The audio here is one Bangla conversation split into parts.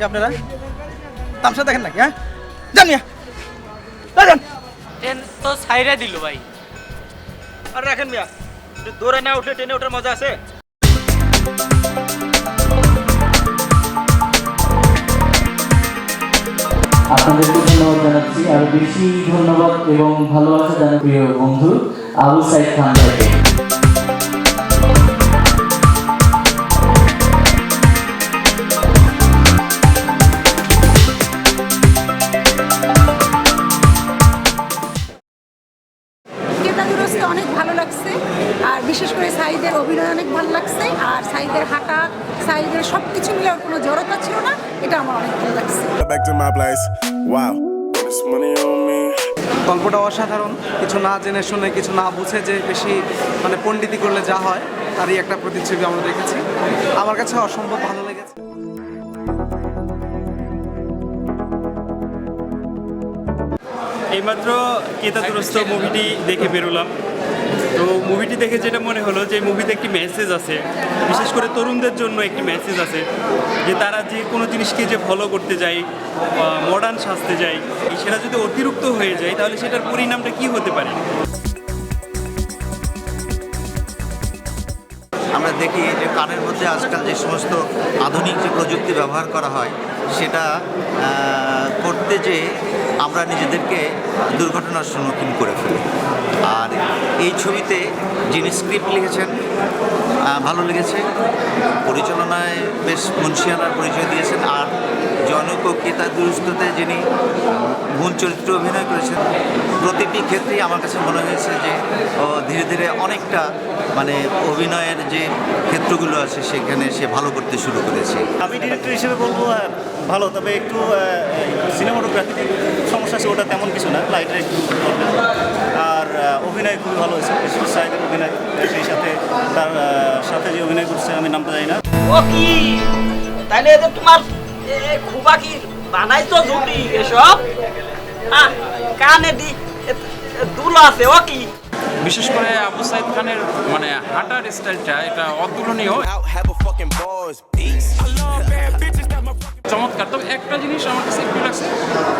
কি আপনারা? তামসা দেখেন নাকি হ্যাঁ? যান মিয়া। ট্রেন তো সাইরা দিল ভাই। আর রাখেন মিয়া দৌড়ে না উঠলে ট্রেনে ওঠার মজা আছে। আপনাদেরকে ধন্যবাদ জানাচ্ছি। আর বেশি ধন্যবাদ এবং ভালোবাসা জানাই প্রিয় বন্ধু আবু সাইদ খান ভাইকে কেতাদুরস্তে অনেক ভালো লাগছে। আর বিশেষ করে সাইদের অভিনয় অনেক ভালো লাগছে। আর সাইদের হাঁটা সাইদের সব কিছু মিলে ওর কোনো জড়তা ছিল না এটা আমার অনেক ভালো লাগছে. গল্পটা অসাধারণ। কিছু না জেনে শুনে কিছু না বুঝে যে বেশি মানে পণ্ডিতি করলে যা হয় তারই একটা প্রতিচ্ছবি আমরা দেখেছি। আমার কাছে অসম্ভব ভালো লেগেছে। এইমাত্র কেতাদুরস্ত মুভিটি দেখে বেরোলাম। তো মুভিটি দেখে যেটা মনে হলো যে মুভিতে একটি মেসেজ আছে। বিশেষ করে তরুণদের জন্য একটি মেসেজ আছে, যে তারা যে কোনো জিনিসকে যে ফলো করতে যায় মডার্ন সাজতে যায় সেটা যদি অতিরিক্ত হয়ে যায়, তাহলে সেটার পরিণামটা কি হতে পারে? আমরা দেখি যে কানের মধ্যে আজকাল যে সমস্ত আধুনিক যে প্রযুক্তি ব্যবহার করা হয়, সেটা করতে যে আমরা নিজেদেরকে দুর্ঘটনার সম্মুখীন করে ফেলি। আর এই ছবিতে যিনি স্ক্রিপ্ট লিখেছেন ভালো লেগেছে। পরিচালনায় বেশ মুন্সিয়ানার পরিচয় দিয়েছেন। আর জনক ও কেতা দুরস্ততে যিনি ভুল চরিত্রে অভিনয় করেছেন প্রতিটি ক্ষেত্রেই আমার কাছে মনে হয়েছে যে ও ধীরে ধীরে অনেকটা মানে অভিনয়ের যে ক্ষেত্রগুলো আছে সেখানে সে ভালো করতে শুরু করেছে। আমি ডিরেক্টর হিসেবে বলব ভালো তবে একটু সিনেমাটোগ্রাফিতে সমস্যা আছে ওটা তেমন কিছু না লাইটের একটু। আর অভিনয় খুবই ভালো হয়েছে বিশেষ করে অভিনয় সেই সাথে তার সাথে যে অভিনয় করছে আমি নামটা জানি না। ও কি? তাইলে এদের তোমার খুবা কি বানাই তো জুটি এসব? কানে দি এ, আছে ও কি? বিশেষ করে আবু সাইদ খানের মানে হাঁটার স্টাইলটা এটা অতুলনীয়। চমৎকার। তবে একটা জিনিস আমার কাছে একটু লাগছে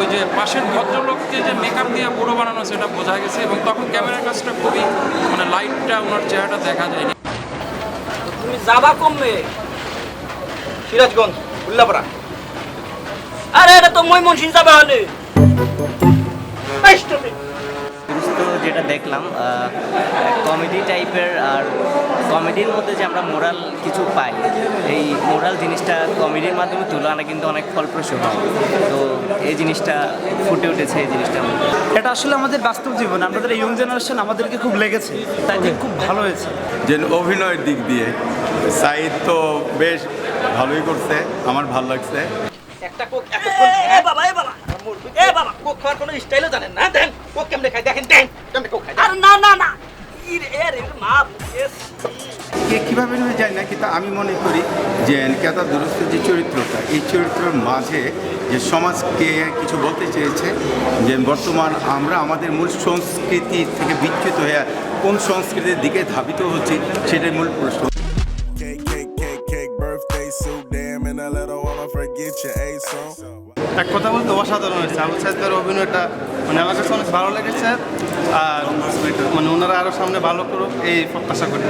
ওই যে পাশের ভদ্রলোককে যে মেকআপ দিয়ে বুড়ো বানানো সেটা বোঝা গেছে এবং তখন ক্যামেরার কাজটা খুবই মানে লাইটটা ওনার চেহারাটা দেখা যায়নি। তুমি যাবা কমবে সিরাজগঞ্জ উল্লাপাড়া। আরে এটা তো মই মনসিন যাবা হলে যেটা দেখলাম কমেডি টাইপের আর কমেডির মধ্যে যে আমরা মোরাল কিছু পাই এই মোরাল জিনিসটা কমেডির মাধ্যমে তুলে আনা কিন্তু অনেক ফলপ্রসূ হয়। তো এই জিনিসটা ফুটে উঠেছে এই জিনিসটা এটা আসলে আমাদের বাস্তব জীবন আমাদের ইয়ং জেনারেশন আমাদেরকে খুব লেগেছে তাই খুব ভালো হয়েছে। যে অভিনয়ের দিক দিয়ে তো বেশ ভালোই করছে আমার ভালো লাগছে। একটা কোক এতক্ষণ এ বাবা এ বাবা। এ বাবা। কোক খাওয়ার কোনো স্টাইলও জানেন না? দেন কোক কেমনে খাই? দেখেন দেন কেমনে কোক খাই? আরে না না না। ই রে, এ রে মা এস কে কীভাবে নেবে জানি না কিন্তু আমি মনে করি যে কেতা দুরস্তের যে চরিত্রটা এই চরিত্রের মাঝে যে সমাজকে কিছু বলতে চেয়েছে যে বর্তমান আমরা আমাদের মূল সংস্কৃতি থেকে বিচ্যুত হয়ে কোন সংস্কৃতির দিকে ধাবিত হচ্ছে সেটাই মূল প্রশ্ন। এক কথা বলতে অসাধারণ হয়েছে। আবু সাইদের অভিনয়টা মানে আমার কাছে অনেক ভালো লেগেছে। আর মানে ওনারা আরও সামনে ভালো করুক এই প্রত্যাশা করি।